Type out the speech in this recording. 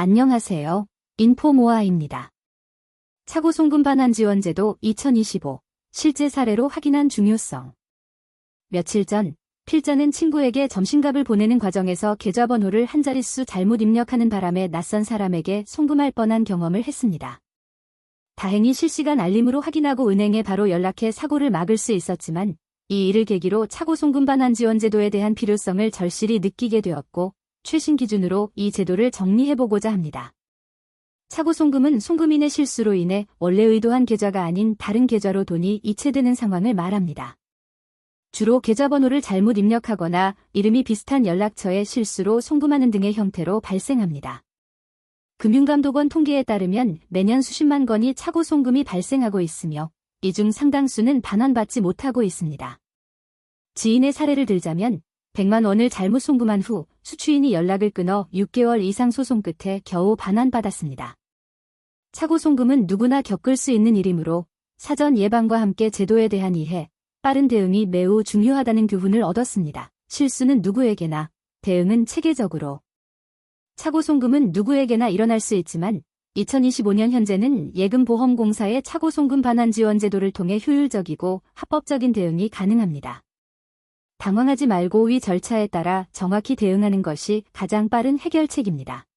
안녕하세요. 인포모아입니다. 차고 송금 반환 지원 제도 2025 실제 사례로 확인한 중요성. 며칠 전 필자는 친구에게 점심값을 보내는 과정에서 계좌번호를 한 자릿수 잘못 입력하는 바람에 낯선 사람에게 송금할 뻔한 경험을 했습니다. 다행히 실시간 알림으로 확인하고 은행에 바로 연락해 사고를 막을 수 있었지만 이 일을 계기로 차고 송금 반환 지원 제도에 대한 필요성을 절실히 느끼게 되었고 최신 기준으로 이 제도를 정리해보고자 합니다. 차고 송금은 송금인의 실수로 인해 원래 의도한 계좌가 아닌 다른 계좌로 돈이 이체되는 상황을 말합니다. 주로 계좌번호를 잘못 입력하거나 이름이 비슷한 연락처에 실수로 송금하는 등의 형태로 발생합니다. 금융감독원 통계에 따르면 매년 수십만 건이 차고 송금이 발생하고 있으며 이 중 상당수는 반환받지 못하고 있습니다. 지인의 사례를 들자면 100만 원을 잘못 송금한 후 수취인이 연락을 끊어 6개월 이상 소송 끝에 겨우 반환받았습니다. 차고 송금은 누구나 겪을 수 있는 일이므로 사전 예방과 함께 제도에 대한 이해, 빠른 대응이 매우 중요하다는 교훈을 얻었습니다. 실수는 누구에게나, 대응은 체계적으로. 차고 송금은 누구에게나 일어날 수 있지만 2025년 현재는 예금보험공사의 차고 송금 반환 지원 제도를 통해 효율적이고 합법적인 대응이 가능합니다. 당황하지 말고 위 절차에 따라 정확히 대응하는 것이 가장 빠른 해결책입니다.